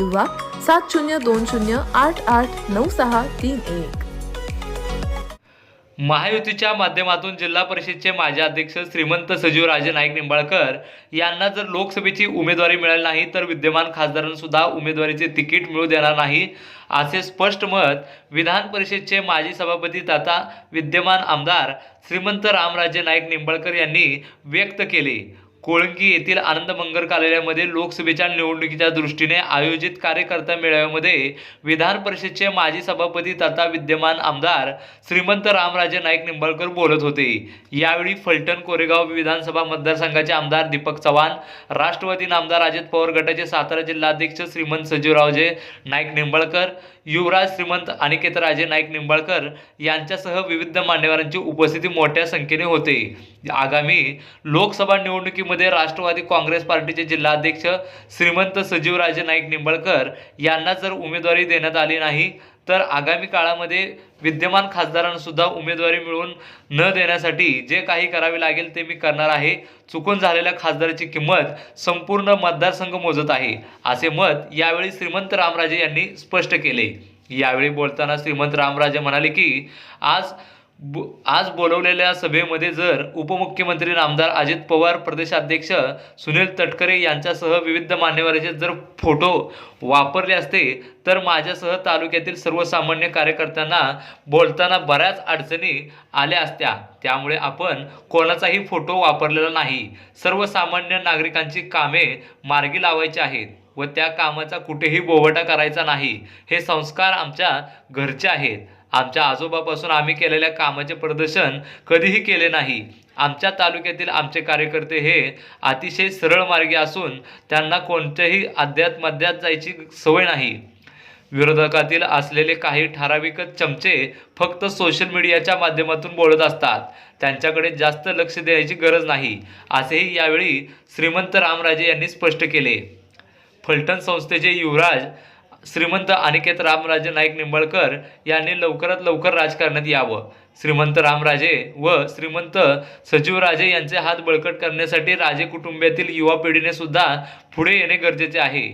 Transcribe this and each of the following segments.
किंवा सात शून्य दोन शून्य आठ आठ नऊ सहा तीन एक. महायुतीच्या माध्यमातून जिल्हा परिषदचे माजी अध्यक्ष श्रीमंत सजीवराजे नाईक निंबाळकर यांना जर लोकसभेची उमेदवारी मिळाली नाही तर विद्यमान खासदारांसुद्धा उमेदवारीचे तिकीट मिळू देणार नाही असे स्पष्ट मत विधान परिषदचे माजी सभापती तथा विद्यमान आमदार श्रीमंत रामराजे नाईक निंबाळकर यांनी व्यक्त केले. कोळंकी येथील आनंद मंगल कार्यालयामध्ये लोकसभेच्या निवडणुकीच्या दृष्टीने आयोजित कार्यकर्ता मेळाव्यामध्ये विधान परिषदचे माजी सभापती तथा विद्यमान आमदार श्रीमंत रामराजे नाईक निंबाळकर बोलत होते. यावेळी फलटण कोरेगाव विधानसभा मतदारसंघाचे आमदार दीपक चव्हाण राष्ट्रवादी आमदार अजित पवार गटाचे सातारा जिल्हाध्यक्ष श्रीमंत सजीवरावजे नाईक निंबाळकर युवराज श्रीमंत अनिकेतराजे नाईक निंबाळकर यांच्यासह विविध मान्यवरांची उपस्थिती मोठ्या संख्येने होते. आगामी लोकसभा निवडणुकी मध्ये राष्ट्रवादी काँग्रेस पार्टीचे जिल्हाध्यक्ष श्रीमंत सजीवराजे नाईक निंबाळकर यांना जर उमेदवारी देण्यात आली नाही तर आगामी काळामध्ये विद्यमान खासदारांसुद्धा उमेदवारी मिळवून न देण्यासाठी जे काही करावे लागेल ते मी करणार आहे. चुकून झालेल्या खासदाराची किंमत संपूर्ण मतदारसंघ मोजत आहे असे मत यावेळी श्रीमंत रामराजे यांनी स्पष्ट केले. यावेळी बोलताना श्रीमंत रामराजे म्हणाले की आज बो आज बोलवलेल्या सभेमध्ये जर उपमुख्यमंत्री रामदार अजित पवार प्रदेशाध्यक्ष सुनील तटकरे यांच्यासह विविध मान्यवरांचे जर फोटो वापरले असते तर माझ्यासह तालुक्यातील सर्वसामान्य कार्यकर्त्यांना बोलताना बऱ्याच अडचणी आल्या असत्या. त्यामुळे आपण कोणाचाही फोटो वापरलेला नाही. सर्वसामान्य नागरिकांची कामे मार्गी लावायची आहेत व त्या कामाचा कुठेही बोवटा करायचा नाही. हे संस्कार आमच्या घरचे आहेत. आमच्या आजोबापासून आम्ही केलेल्या कामाचे प्रदर्शन कधीही केले नाही. आमच्या तालुक्यातील आमचे कार्यकर्ते हे अतिशय सरळ मार्गी असून त्यांना कोणत्याही अध्यात मध्यात जायची सवय नाही. विरोधकातील असलेले काही ठराविकच चमचे फक्त सोशल मीडियाच्या माध्यमातून बोलत असतात. त्यांच्याकडे जास्त लक्ष द्यायची गरज नाही असेही यावेळी श्रीमंत रामराजे यांनी स्पष्ट केले. फलटण संस्थेचे युवराज श्रीमंत अनिकेत रामराजे नाईक निंबाळकर यांनी लवकरात लवकर राजकारणात यावं. श्रीमंत रामराजे व श्रीमंत सजीवराजे यांचे हात बळकट करण्यासाठी राजे कुटुंबातील युवा पिढीने सुद्धा पुढे येणे गरजेचे आहे.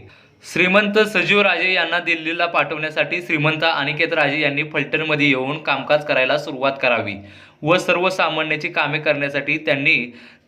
श्रीमंत सजीव राजे यांना दिल्लीला पाठवण्यासाठी श्रीमंत अनिकेत राजे यांनी फलटणमध्ये येऊन कामकाज करायला सुरुवात करावी व सर्वसामान्याची कामे करण्यासाठी त्यांनी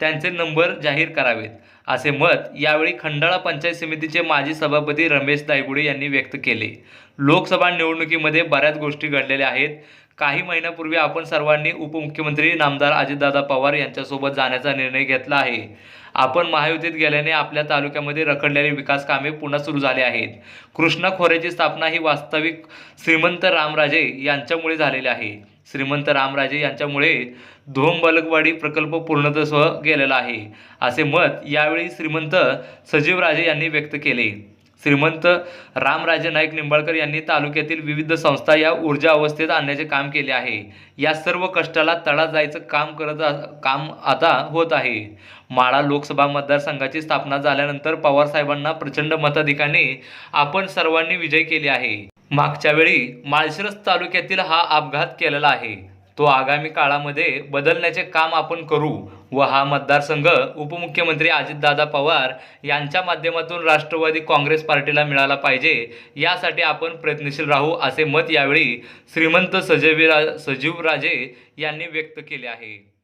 त्यांचे नंबर जाहीर करावेत असे मत यावेळी खंडाळा पंचायत समितीचे माजी सभापती रमेश दायगुडे यांनी व्यक्त केले. लोकसभा निवडणुकीमध्ये बऱ्याच गोष्टी घडलेल्या आहेत. काही महिन्यापूर्वी आपण सर्वांनी उपमुख्यमंत्री नामदार अजितदादा पवार यांच्यासोबत जाण्याचा निर्णय घेतला आहे. आपण महायुतीत गेल्याने आपल्या तालुक्यामध्ये रखडलेली विकास कामे पुन्हा सुरू झाली आहेत. कृष्णा खोऱ्याची स्थापना ही वास्तविक श्रीमंत रामराजे यांच्यामुळे झालेली आहे. श्रीमंत रामराजे यांच्यामुळे धोम बलकवाडी प्रकल्प पूर्णतः गेलेला आहे. असे मत यावेळी श्रीमंत सजीवराजे यांनी व्यक्त केले. श्रीमंत रामराजे नाईक निंबाळकर यांनी तालुक्यातील विविध संस्था या ऊर्जा अवस्थेत आणण्याचे काम केले आहे. या सर्व कष्टाला तडा जायचं काम करत काम आता होत आहे. माळा लोकसभा मतदारसंघाची स्थापना झाल्यानंतर पवारसाहेबांना प्रचंड मताधिकाने आपण सर्वांनी विजय केले आहे. मागच्या वेळी माळशिरस तालुक्यातील हा अपघात केलेला आहे. तो आगामी काळामध्ये बदलण्याचे काम आपण करू व हा मतदारसंघ उपमुख्यमंत्री अजितदादा पवार यांच्या माध्यमातून राष्ट्रवादी काँग्रेस पार्टीला मिळाला पाहिजे. यासाठी आपण प्रयत्नशील राहू असे मत यावेळी श्रीमंत सजीवरा सजीवराजे यांनी व्यक्त केले आहे.